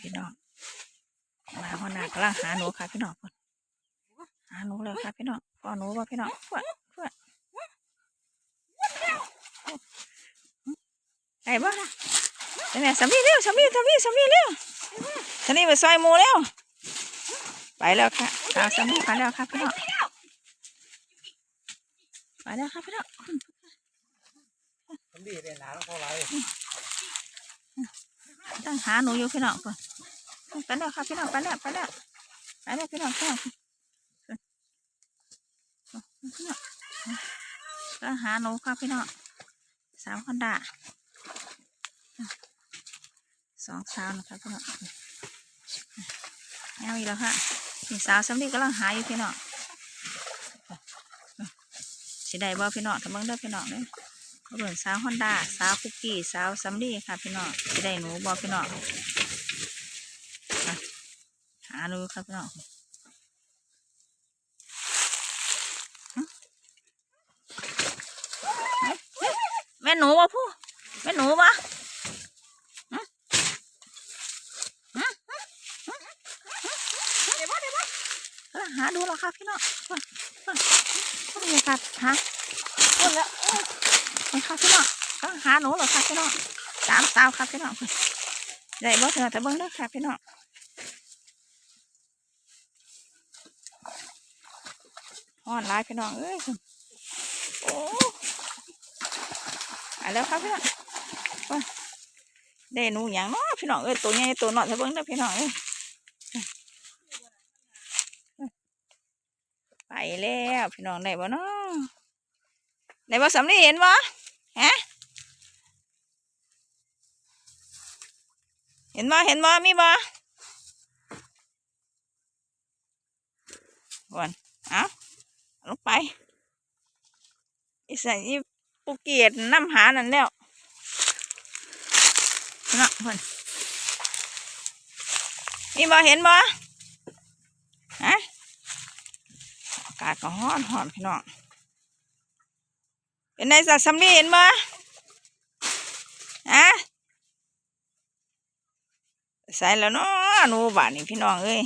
พี่น้องมาหัวหน้ากำลังหาหนูค่ะพี่น้องเพิ่นหาหนูแล้วค่ะพี่น้องพ่อหนูว่าพี่น้องเพื่อนเพื่อนไอ้บ้าไอ้แม่สามีเร็วสามีสามีสามีเร็วสามีไปซอยหมูเร็วไปแล้วค่ะสาวสามีไปแล้วค่ะพี่น้องไปแล้วค่ะพี่น้องผมดีเลยหนาแล้วพอไรต้องหาหนูอยู่พี่น้องเพิ่น ไปแล้วค่ะพี่น้องไปแล้วไปแล้วไปแล้วพี่น้องพี่น้องพี่น้องต้องหาหนูค่ะพี่น้องสามคนด่าสองสาวนะคะพี่น้องเอาอีกแล้วค่ะนี่สาวสำลีกำลังหาอยู่พี่น้องสิได้บ่พี่น้องทำเบิ่งเด้พี่น้องเด้อเขาเบิ่งสาวฮอนด้าสาวคุกกี้สาวซัมลี่ค่ะพี่น้องจะได้หนูบอพี่น้อง ดูครับพี่น้องแม่หนูวะผู้แม่หนูวะหาดูแล้วค่ะพี่น้องพิ่นเพิ่นเพิ่นบรรยากาศหาเพิ่นแล้วนี่ค่ะพี่น้องก็หาหนูหรอค่ะพี่น้องสามสาวค่ะพี่น้องได้บ่เถอะแต่เบิ่งเด้อค่ะพี่น้อง ฮ้อนหลายพี่น้องเอ้ยโอ้ไปแล้วค่ะพี่น้องไปได้หนูอย่างเนาะพี่น้องเอ้ยตัวใหญ่ตัวน้อยแต่เบิ่งเด้พี่น้องเอ้ยไปแล้วพี่น้องได้บ่เนาะได้บ่สำลีเห็นบ่ฮะเห็นบ่เห็นบ่มีบ่วันเอาเอาลงไป อีสันอีปุกเกียดน้ำหานั่นแล้วนะเพิ่นมีบ่เห็นบ่ฮะอากาศก็ร้อนร้อนพี่น้องเป็นไงสัตว์สำลีเห็นบ่ฮะใส่แล้วเนาะหนูบ้านนี่พี่น้องเอ้ย